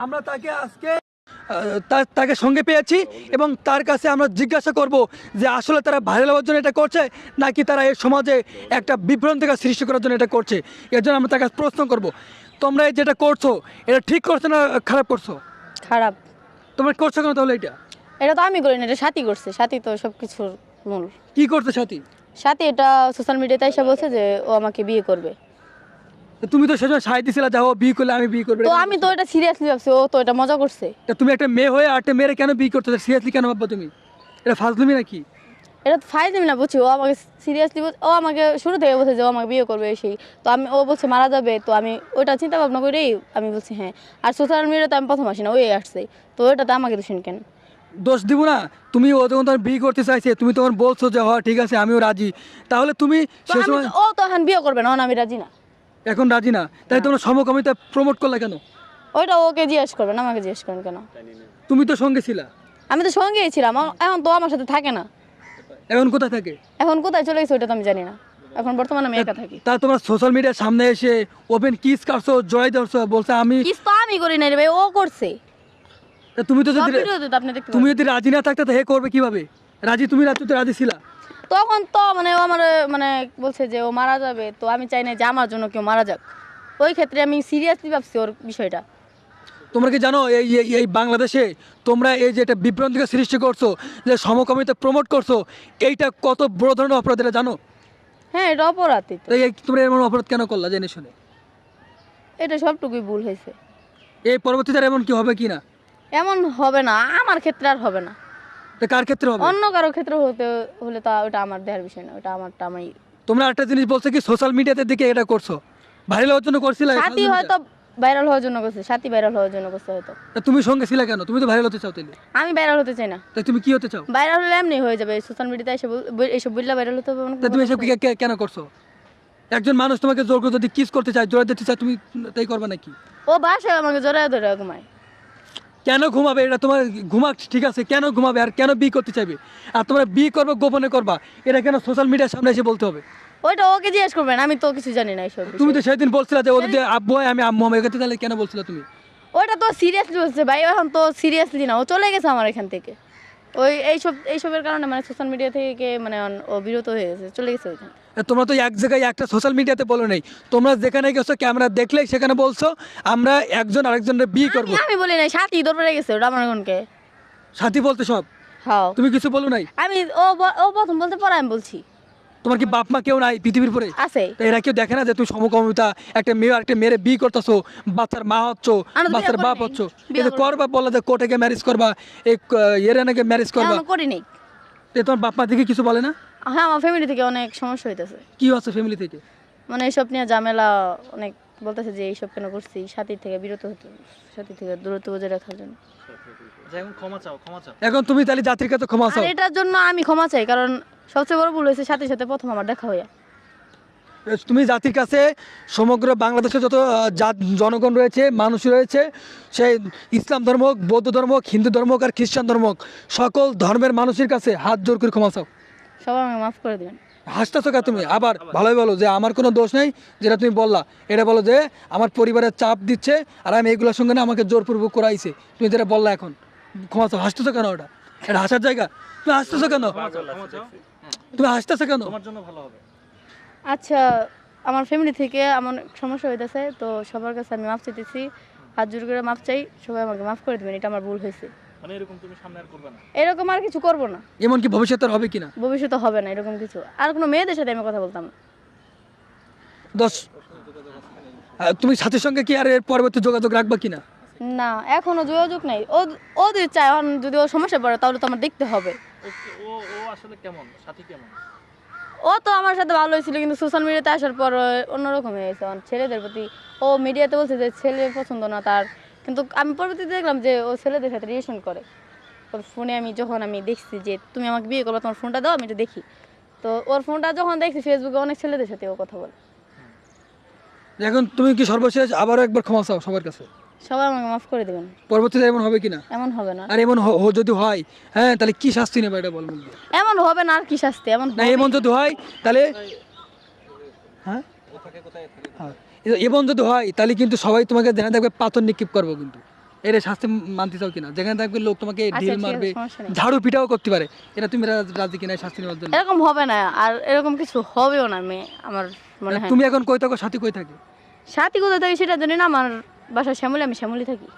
আমরা তাকে আজকে তাকে সঙ্গে পেয়েছি এবং তার কাছে আমরা জিজ্ঞাসা করব যে আসলে তারা ভাইরাল হওয়ার জন্য এটা করছে নাকি তারা এই সমাজে একটা বিভ্রান্তিকর সৃষ্টি করার জন্য এটা করছে। এর জন্য আমরা তার কাছে প্রশ্ন করব তোমরা এই যেটা করছ এটা ঠিক করছ না খারাপ করছ? খারাপ। তোমরা করছ কেন তাহলে এটা? এটা তো আমি করি না এটা সাথী করছে সাথী তো সব কিছুর মূল। কি করছ সাথী সাথী এটা সোশ্যাল মিডিয়াতে এসে বলছে যে ও আমাকে বিয়ে করবে। তুমি তো সেজন্য সাহায্য দিছিলা যাও বিয়ে করলে আমি বিয়ে করব। তো আমি তো এটা সিরিয়াসলি ভাবছি ও তো এটা মজা করছে। তা তুমি একটা মেয়ে হয়ে আরেকটা মেয়েরে কেন বিয়ে করতে সিরিয়াসলি কেন ভাববো তুমি? এটা ফাজলুমি নাকি? এটা তো ফাইজ না বুঝছি? ও আমাকে সিরিয়াসলি ও আমাকে শুরু থেকে বলছে যে ও আমাকে বিয়ে করবে সেই। তো আমি ও বলছে মারা যাবে তো আমি ওইটা চিন্তা ভাবনা করেই আমি বলছি হ্যাঁ। আর সোশ্যাল মিডিয়াতে আমি প্রথম আসি না ওই আসছে। তো ওইটাতে আমাকে দোষণ কেন? দোষ দিব না। তুমি ও যখন তোমার বিয়ে করতে চাইছে তুমি তখন বলছো যে হ্যাঁ ঠিক আছে আমিও রাজি। তাহলে তুমি ও তো এখন বিয়ে করবে না, আমি রাজি না। এখন রাজি না। তাই তোমরা সমকামিতা প্রমোট করলে কেন? ওইটা ওকে জিজ্ঞেস করবেন আমাকে জিজ্ঞেস করেন কেন? তুমি তো সঙ্গে ছিলা। আমি তো সঙ্গেই ছিলাম এখন তো আমার সাথে থাকে না। এখন কোথায় থাকে? এখন কোথায় চলে গেছে ওইটা তো আমি জানি না। এখন বর্তমানে আমি একা থাকি। তা তোমরা সোশ্যাল মিডিয়ার সামনে এসে ওপেন কিস কাটছো জয় ধরছো বলছে আমি কিস তো আমি করি না রে ভাই ও করছে। তুমি তো যদি আপনি দেখতে তুমি যদি রাজি না থাকতে তো হে করবে কীভাবে? রাজি তুমি রাজি তো রাজি ছিলা। তখন তো মানে ও আমার মানে বলছে যে ও মারা যাবে তো আমি চাই না যে আমার জন্য কেউ মারা যাক। ওই ক্ষেত্রে আমি সিরিয়াসলি ভাবছি ওর বিষয়টা। তোমরা কি জানো এই এই- বাংলাদেশে তোমরা এই যে একটা বিভ্রান্তিকে সৃষ্টি করছ যে সমকামিতা প্রমোট করছ এইটা কত বড় ধরনের অপরাধ এটা জানো? হ্যাঁ এটা অপরাধী তো এই তোমরা এমন অপরাধ কেন করলা জেনে শুনে? এটা সবটুকুই ভুল হয়েছে। এই পরবর্তীতে আর এমন কি হবে কি না এমন হবে না আমার ক্ষেত্রে আর হবে না। কার ক্ষেত্রে হবে? অন্য কারও ক্ষেত্রে হতে হলে তা ওটা আমার দেহার বিষয় না ওটা আমারটা আমি তোমরা একটা জিনিস বলছো কি সোশ্যাল মিডিয়াতে দিকে এটা করছ? ভাইরাল হওয়ার জন্য করছিলে সাথী হয়তো ভাইরাল হওয়ার জন্য করছে সাথী ভাইরাল হওয়ার জন্য করছে হয়তো। তুমি সঙ্গে ছিলে কেন? তুমি তো ভাইরাল হতে চাও আমি ভাইরাল হতে চাই না। তাই তুমি কি হতে চাও? ভাইরাল হলে এমনি হয়ে যাবে সোশ্যাল মিডিয়াতে এসে বললে ভাইরাল হতে হবে তুমি এসব কেন করছ? একজন মানুষ তোমাকে জোর করে যদি কিস করতে চায় জোর দিতে চায় তুমি তাই করবে নাকি? ও বাসায় আমাকে জোরে ধরে ঘুমায়। কেন ঘুমাবে? এটা তোমার ঘুমাক ঠিক আছে কেন ঘুমাবে আর কেন বি করতে চাইবে? আর তোমরা বি করবে গোপনে করবা এটা কেন সোশ্যাল মিডিয়ার সামনে এসে বলতে হবে? ওইটা ওকে জিজ্ঞেস করবেন আমি তো কিছু জানি না এসব তুমি তো সেদিন বলছিলা যে ওদের আব্বু হয় আমি আম্মু হবে এক্ষেত্রে তাহলে কেন বলছিলা তুমি? ওইটা তো সিরিয়াসলি বলছে ভাই এখন তো সিরিয়াসলি না ও চলে গেছে আমার এখান থেকে। ওই এইসব এইসবের কারণে মানে সোশ্যাল মিডিয়া থেকে মানে অন- ও বিরত হয়ে গেছে চলে গেছে ওইখানে। তোমরা তো এক জায়গায় একটা সোশ্যাল মিডিয়াতে বলো নেই। তোমরা যেখানে গেছো ক্যামেরা দেখলেই সেখানে বলছো আমরা একজন আরেকজনের বিয়ে করব। আমি- আমি বলি নাই সাথী দরবারে গেছে রামনগনকে সাথী বলতে সব? হ্যাঁ। তুমি কিছু বলো নাই? আমি ও ও প্রথম বলতে পরে আমি বলছি। তোমার কি বাপ মা কেউ নাই পৃথিবীর পরে আছে। তো এরা কেউ দেখে না যে তুমি সমকামিতা একটা মেয়ে আর একটা মেয়ের বিয়ে করতেছো বাচ্চার মা হচ্ছ বাচ্চার বাপ। হচ্ছ। এটা করবা বললে যে কোর্টে গিয়ে ম্যারেজ করবা এই এর নাকি ম্যারেজ করবা। করিনি। করি নাই তো তোমার বাপ মা দিকে কিছু বলে না? হ্যাঁ আমার ফ্যামিলি থেকে অনেক সমস্যা হইতেছে। কি হচ্ছে ফ্যামিলি থেকে? মানে এসব নিয়ে ঝামেলা অনেক বলতেছে যে এইসব কেন করছি? সাথী থেকে বিরত হতে সাথী থেকে দূরত্ব বজায় রাখার জন্য। এখন ক্ষমা চাও ক্ষমা চাও। এখন তুমি তাহলে জাতির কাছে ক্ষমা আর চাও। এটার জন্য আমি ক্ষমা চাই কারণ সবচেয়ে বড় ভুল হয়েছে সাথে সাথে প্রথম আমার দেখা হইয়া। তুমি জাতির কাছে সমগ্র বাংলাদেশে যত জাত জনগণ রয়েছে মানুষ রয়েছে সেই ইসলাম ধর্ম হোক, বৌদ্ধ ধর্ম হোক, হিন্দু ধর্ম হোক আর খ্রিস্টান ধর্ম হোক, সকল ধর্মের মানুষের কাছে হাত জোর করে ক্ষমা চাও। সবাই আমাকে মাফ করে দিবেন। হাসতেছো কা তুমি। আবার ভালোই বলো যে আমার কোনো দোষ নেই যেটা তুমি বললা। এটা বলো যে আমার পরিবারের চাপ দিচ্ছে আর আমি এগুলোর সঙ্গে না আমাকে জোরপূর্বক করাইছে। তুমি যেটা বললা এখন ক্ষমা হাসতেছো কেন ওটা? এটা হাসার জায়গা? তুমি হাসতেছো কেন? তুমি হাসতেছো কেন? তোমার জন্য ভালো হবে। আচ্ছা আমার ফ্যামিলি থেকে আমার সমস্যা হইতেছে তো সবার কাছে আমি মাফ চাইতেছি। হাত জোর করে মাফ চাই সবাই আমাকে মাফ করে দেবেন এটা আমার ভুল হয়েছে। মানে এরকম তুমি সামনে আর করবে না। এরকম আর কিছু করব না। এমনকি ভবিষ্যতে আর হবে কিনা ভবিষ্যতে হবে না এরকম কিছু। আর কোনো মেয়েদের সাথে আমি কথা বলতাম না। দশ আহ, তুমি সাথীর সঙ্গে কি আর এর পরবর্তী যোগাযোগ রাখবা কিনা না? এখনও যোগাযোগ নাই। ও ও যদি চায় এখন যদি ও সমস্যা পড়ে তাহলে তো আমার দেখতে হবে। ও- ও ও আসলে কেমন? সাথী কেমন? ও তো আমার সাথে ভালো হয়েছিল কিন্তু সোশ্যাল মিডিয়াতে আসার পর ও অন্যরকম হয়ে গেছে। আমার ছেলেদের প্রতি ও মিডিয়াতে বলছে যে ছেলে পছন্দ না তার কিন্তু আমি পরবর্তীতে দেখলাম যে ও ছেলেদের সাথে রিলেশন করে। ওর ফোনে আমি যখন আমি দেখছি যে তুমি আমাকে বিয়ে করবে তোমার ফোনটা দাও আমি এটা দেখি। তো ওর ফোনটা যখন দেখছি ফেসবুকে অনেক ছেলেদের সাথে ও কথা বলে। এখন তুমি কি সর্বশেষ আবারও একবার ক্ষমা চাও সবার কাছে? সবাই আমাকে মাফ করে দেবেন। পরবর্তীতে এমন হবে কিনা? এমন হবে না। আর এমন হ- যদি হয় হ্যাঁ তাহলে কি শাস্তি নেবে এটা বলবেন এমন হবে না আর কি শাস্তি এমন না এমন যদি হয় তাহলে হ্যাঁ? হ্যাঁ। এ- এমন যদি হয় তাহলে কিন্তু সবাই তোমাকে যেখানে থাকবে পাথর নিক্ষেপ করব কিন্তু। এর শাস্তি মানতে চাও কিনা? যেখানে থাকবে লোক তোমাকে আচ্ছা, ঢিল মারবে ঝাড়ু পিঠাও করতে পারে। এটা তুমি রাজি কিনা শাস্তি নেওয়ার জন্য? এরকম হবে না আর এরকম কিছু হবেও না আমি আমার মনে হয় তুমি এখন কই থাকো? সাথী কই থাকে? সাথী কোথায় থাকি সেটা জানি না আমার বাসা শ্যামলি আমি শ্যামলি থাকি।